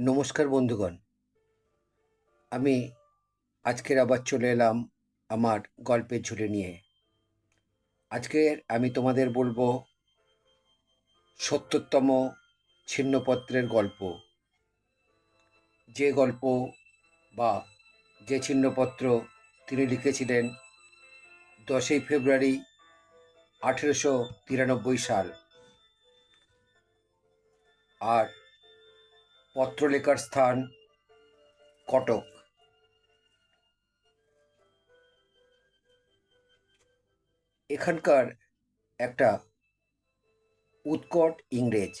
নমস্কার বন্ধুগণ। আমি আজকের আবার চলে এলাম আমার গল্পের ঝুলে নিয়ে। আজকের আমি তোমাদের বলব সত্তরতম ছিন্নপত্রের গল্প। যে গল্প বা যে ছিন্নপত্র তিনি লিখেছিলেন দশই ফেব্রুয়ারি আঠেরোশো তিরানব্বই সাল। আর পত্র লেখার স্থান কটক। এখানকার একটা উৎকট ইংরেজ।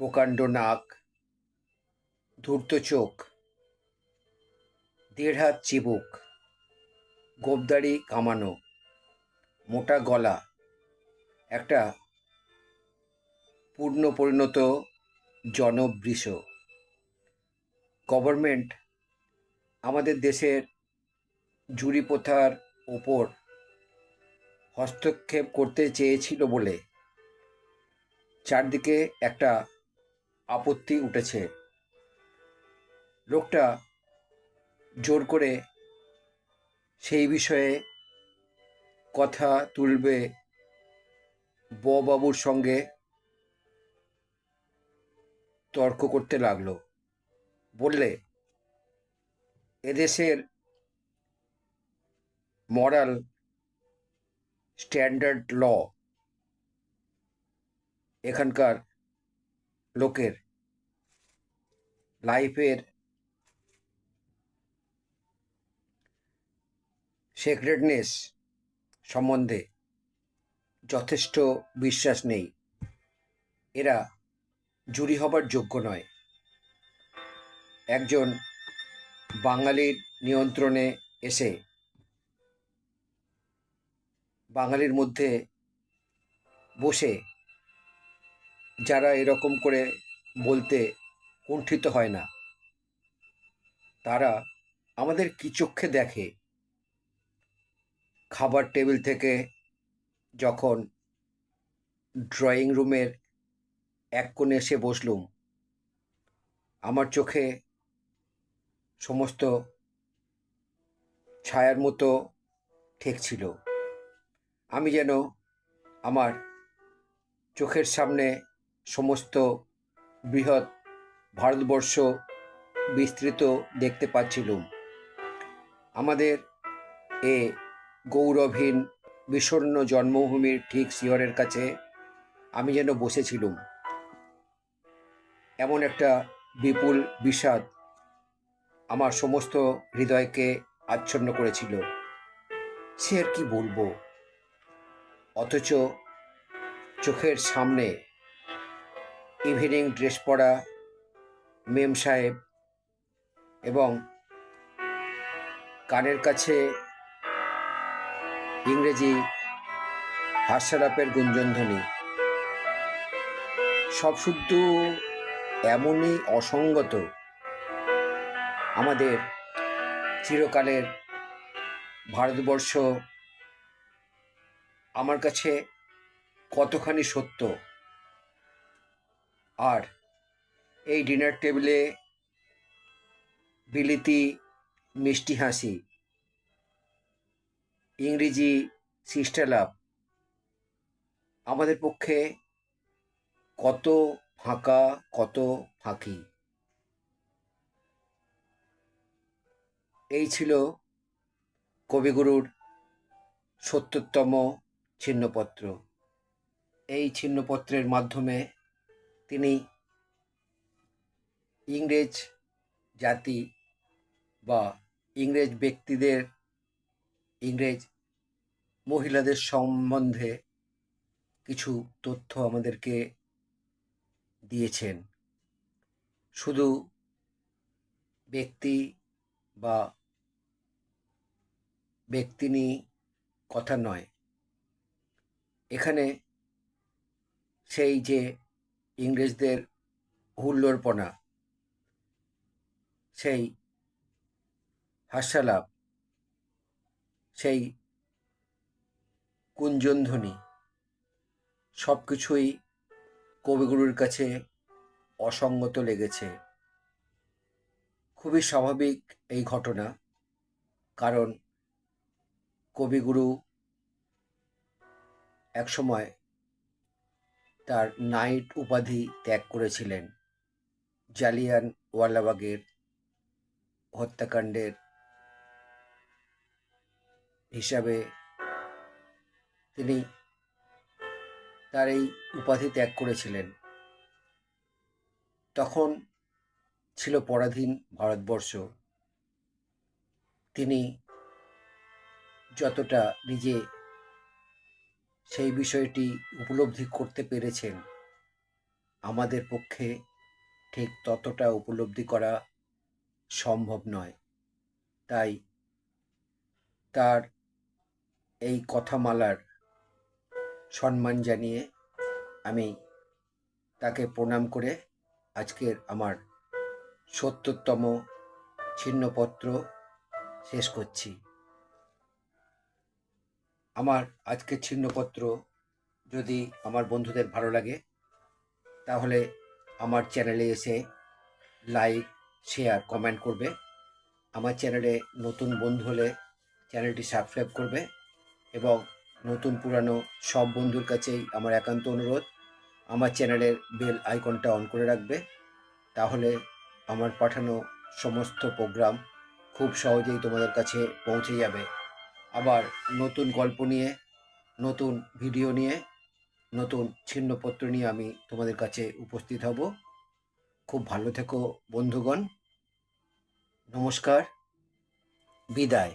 প্রকাণ্ড নাক, ধূর্ত চোখ দেড় হাত চিবুক গোবদাড়ি কামানো, মোটা গলা, একটা পূর্ণ পরিণত জনবৃষ। গভর্নমেন্ট আমাদের দেশের জুরি প্রথার ওপর হস্তক্ষেপ করতে চেয়েছিল বলে চারদিকে একটা আপত্তি উঠেছে। লোকটা জোর করে সেই বিষয়ে কথা তুলবে ববাবুর সঙ্গে তর্ক করতে লাগল। বললে, এদেশের মরাল স্ট্যান্ডার্ড ল এখানকার লোকের লাইফের সেক্রেটনেস সম্বন্ধে যথেষ্ট বিশ্বাস নেই। এরা জুরি হবার যোগ্য নয়। একজন বাঙালির নিয়ন্ত্রণে এসে বাঙালির মধ্যে বসে যারা এরকম করে বলতে কুণ্ঠিত হয় না, তারা আমাদের কি চক্ষে দেখে? খাবার টেবিল থেকে যখন ড্রয়িং রুমের এক কোণে এসে বসলুম। আমার চোখে সমস্ত ছায়ার মতো ঠেকছিল। আমি যেন আমার চোখের সামনে সমস্ত বৃহৎ ভারতবর্ষ বিস্তৃত দেখতে পাচ্ছিলুম। আমাদের এ গৌরবহীন বিষণ্ণ জন্মভূমির ঠিক শিহরের কাছে আমি যেন বসেছিলুম। এমন একটা বিপুল বিষাদ আমার সমস্ত হৃদয়কে আচ্ছন্ন করেছিল। সে আর কি বলব? অথচ চোখের সামনে ইভিনিং ড্রেস পরা মেম সাহেব এবং কানের কাছে ইংরেজি হাস্যালাপের গুঞ্জনধ্বনি। সব শুদ্ধ এমনই অসঙ্গত আমাদের চিরকালের ভারতবর্ষ আমার কাছে কতখানি সত্য? আর এই ডিনার টেবিলে বিলিতি, মিষ্টি হাসি, ইংরেজি শিষ্টালাপ আমাদের পক্ষে কত ফাঁকা কত ফাঁকি। এই ছিল কবিগুরুর সত্তরতম ছিন্নপত্র। এই ছিন্নপত্রের মাধ্যমে তিনি ইংরেজ জাতি বা ইংরেজ ব্যক্তিদের, ইংরেজ মহিলাদের সম্বন্ধে কিছু তথ্য আমাদেরকে দিয়েছেন। শুধু ব্যক্তি বা ব্যক্তিনি কথা নয়। এখানে সেই যে ইংরেজদের হুল্লোড়পনা, সেই হাস্যালাপ, সেই কুঞ্জনধ্বনি সব কিছুই কবিগুরুর কাছে অসঙ্গত লেগেছে। খুবই স্বাভাবিক এই ঘটনা, কারণ কবিগুরু একসময় তার নাইট উপাধি ত্যাগ করেছিলেন। জালিয়ান ওয়ালাবাগের হত্যাকাণ্ডের হিসাবে তিনি তার এই উপাধি ত্যাগ করেছিলেন। তখন ছিল পরাধীন ভারতবর্ষ। তিনি যতটা নিজে সেই বিষয়টি উপলব্ধি করতে পেরেছেন, আমাদের পক্ষে ঠিক ততটা উপলব্ধি করা সম্ভব নয়। তাই তার এই কথামালার সম্মান জানিয়ে আমি তাকে প্রণাম করে আজকের আমার সত্তরতম ছিন্নপত্র শেষ করছি। আমার আজকের ছিন্নপত্র যদি আমার বন্ধুদের ভালো লাগে, তাহলে আমার চ্যানেলে এসে লাইক, শেয়ার, কমেন্ট করবে। আমার চ্যানেলে নতুন বন্ধু হলে চ্যানেলটি সাবস্ক্রাইব করবে এবং নতুন পুরানো সব বন্ধুর কাছেই আমার একান্ত অনুরোধ। আমার চ্যানেলের বেল আইকনটা অন করে রাখবে। তাহলে আমার পাঠানো সমস্ত প্রোগ্রাম খুব সহজেই তোমাদের কাছে পৌঁছে যাবে। আবার নতুন গল্প নিয়ে, নতুন ভিডিও নিয়ে, নতুন ছিন্নপত্র নিয়ে আমি তোমাদের কাছে উপস্থিত হব। খুব ভালো থেকো বন্ধুগণ। নমস্কার। বিদায়।